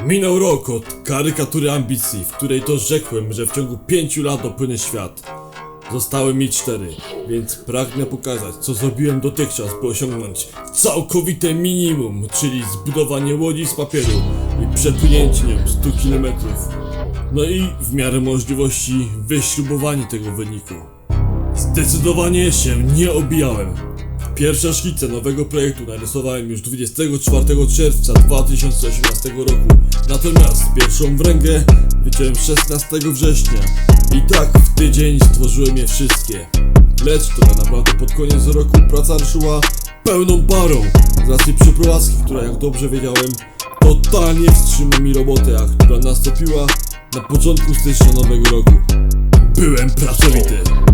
Minął rok od karykatury ambicji, w której to rzekłem, że w ciągu pięciu lat opłynę świat. Zostały mi cztery, więc pragnę pokazać, co zrobiłem dotychczas, by osiągnąć całkowite minimum, czyli zbudowanie łodzi z papieru i przepłynięcie nią 100 km. No i w miarę możliwości wyśrubowanie tego wyniku. Zdecydowanie się nie obijałem. Pierwsze szkice nowego projektu narysowałem już 24 czerwca 2018 roku, natomiast pierwszą wręgę wyciąłem 16 września i tak w tydzień stworzyłem je wszystkie. Lecz to tak naprawdę pod koniec roku praca ruszyła pełną parą z racji przeprowadzki, która jak dobrze wiedziałem totalnie wstrzyma mi robotę, a która nastąpiła na początku stycznia nowego roku. Byłem pracowity.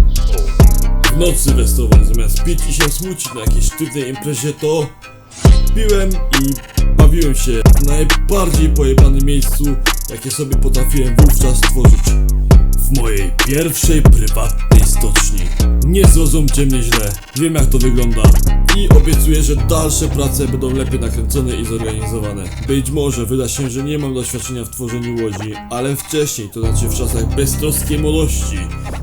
Nocy sylwestrowej zamiast pić i się smucić na jakiejś sztywnej imprezie to piłem i bawiłem się w najbardziej pojebanym miejscu jakie sobie potrafiłem wówczas stworzyć. W mojej pierwszej prywatnej stoczni. Nie zrozumcie mnie źle, wiem jak to wygląda i obiecuję, że dalsze prace będą lepiej nakręcone i zorganizowane. Być może wyda się, że nie mam doświadczenia w tworzeniu łodzi, ale wcześniej, to znaczy w czasach beztroskiej młodości,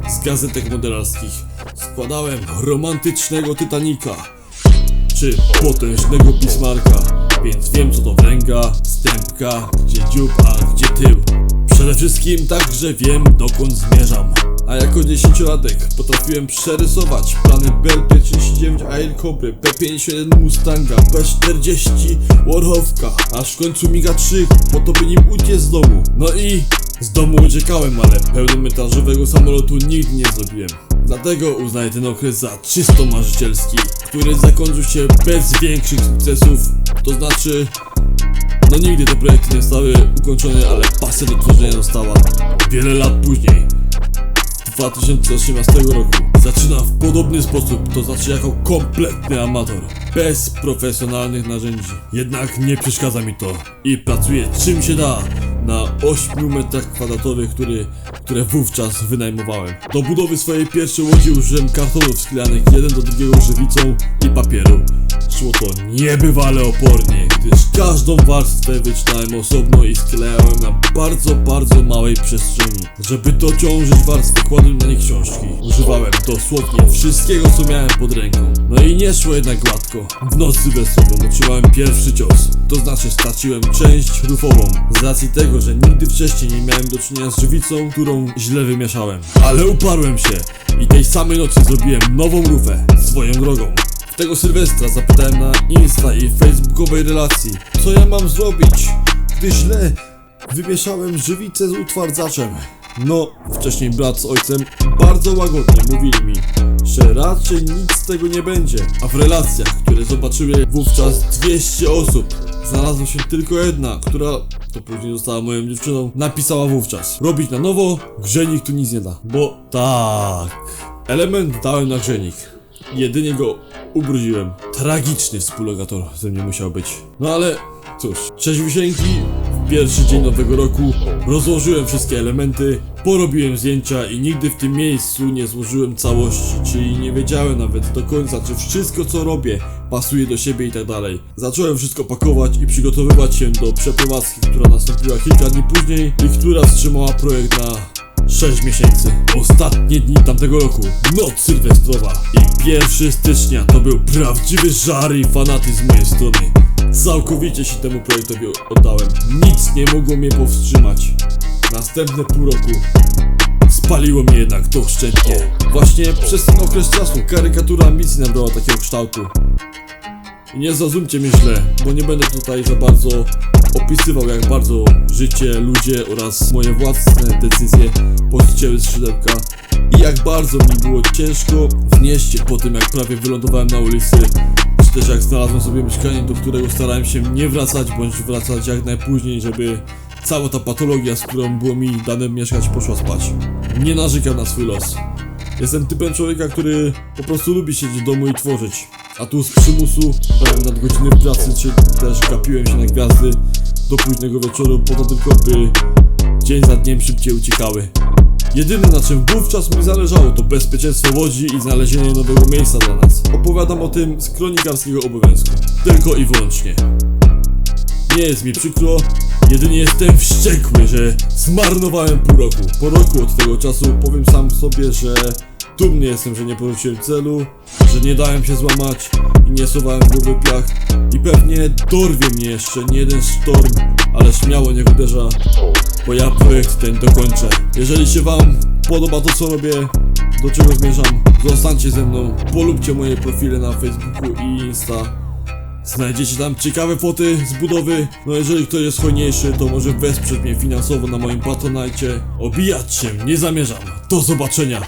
z gazetek modelarskich, składałem romantycznego Titanika, czy potężnego Bismarka, więc wiem co to wręga, stępka, gdzie dziób, a gdzie tył. Przede wszystkim także wiem dokąd zmierzam. A jako dziesięciolatek potrafiłem przerysować plany BL-39 Air Cobry, P-51 Mustanga, P-40 Warhawka, aż w końcu miga 3 po to by nim uciec z domu. No i z domu uciekałem, ale pełnometrażowego samolotu nigdy nie zrobiłem. Dlatego uznaję ten okres za czysto marzycielski, który zakończył się bez większych sukcesów, to znaczy no nigdy te projekty nie zostały ukończone, ale pasja do tworzenia została. Wiele lat później, 2018 roku, zaczynam w podobny sposób, to znaczy jako kompletny amator, bez profesjonalnych narzędzi. Jednak nie przeszkadza mi to i pracuję czym się da na 8 metrach kwadratowych, który, które wówczas wynajmowałem. Do budowy swojej pierwszej łodzi użyłem kartonów sklejanych jeden do drugiego żywicą i papieru. Szło to niebywale opornie, gdyż każdą warstwę wycinałem osobno i sklejałem na bardzo, bardzo małej przestrzeni. Żeby dociążyć warstwę, kładłem na nie książki. Używałem dosłownie wszystkiego, co miałem pod ręką. No i nie szło jednak gładko. W noc sylwestrową otrzymałem pierwszy cios. To znaczy straciłem część rufową. Z racji tego, że nigdy wcześniej nie miałem do czynienia z żywicą, którą źle wymieszałem. Ale uparłem się i tej samej nocy zrobiłem nową rufę, swoją drogą. Tego Sylwestra zapytałem na Insta i Facebookowej relacji, co ja mam zrobić, gdy źle wymieszałem żywicę z utwardzaczem. No, wcześniej brat z ojcem bardzo łagodnie mówili mi, że raczej nic z tego nie będzie. A w relacjach, które zobaczyły wówczas 200 osób, znalazła się tylko jedna, która, to później została moją dziewczyną, napisała wówczas Robić na nowo, grzenik tu nic nie da. Bo tak, element dałem na grzenik. Jedynie go ubrudziłem. Tragiczny współlokator ze mnie musiał być. No ale cóż, trzeźwisieńki w pierwszy dzień nowego roku rozłożyłem wszystkie elementy, porobiłem zdjęcia i nigdy w tym miejscu nie złożyłem całości, czyli nie wiedziałem nawet do końca, czy wszystko co robię pasuje do siebie i tak dalej. Zacząłem wszystko pakować i przygotowywać się do przeprowadzki, która nastąpiła kilka dni później i która wstrzymała projekt na 6 miesięcy. Ostatnie dni tamtego roku, noc sylwestrowa i 1 stycznia to był prawdziwy żar i fanatyzm mojej strony. Całkowicie się temu projektowi oddałem. Nic nie mogło mnie powstrzymać. Następne pół roku spaliło mnie jednak doszczętnie. Właśnie przez ten okres czasu karykatura ambicji nabrała takiego kształtu. I nie zrozumcie mnie źle, bo nie będę tutaj za bardzo opisywał jak bardzo życie, ludzie oraz moje własne decyzje podcięły skrzydełka i jak bardzo mi było ciężko wnieść po tym jak prawie wylądowałem na ulicy czy też jak znalazłem sobie mieszkanie, do którego starałem się nie wracać bądź wracać jak najpóźniej, żeby cała ta patologia, z którą było mi dane mieszkać poszła spać. Nie narzekam na swój los. Jestem typem człowieka, który po prostu lubi siedzieć w domu i tworzyć. A tu z przymusu brałem nadgodziny w pracy, czy też gapiłem się na gwiazdy do późnego wieczoru po to tylko, by dzień za dniem szybciej uciekały. Jedyne na czym wówczas mi zależało to bezpieczeństwo łodzi i znalezienie nowego miejsca dla nas. Opowiadam o tym z kronikarskiego obowiązku. Tylko i wyłącznie. Nie jest mi przykro, jedynie jestem wściekły, że zmarnowałem pół roku. Po roku od tego czasu powiem sam sobie, że dumny jestem, że nie porzuciłem celu, że nie dałem się złamać i nie suwałem głowy piach. I pewnie dorwie mnie jeszcze nie jeden sztorm, ale śmiało niech uderza, bo ja projekt ten dokończę. Jeżeli się wam podoba to co robię, do czego zmierzam, zostańcie ze mną, polubcie moje profile na Facebooku i Insta. Znajdziecie tam ciekawe foty z budowy. No jeżeli ktoś jest hojniejszy, to może wesprzeć mnie finansowo na moim Patronite. Obijać się nie zamierzam. Do zobaczenia.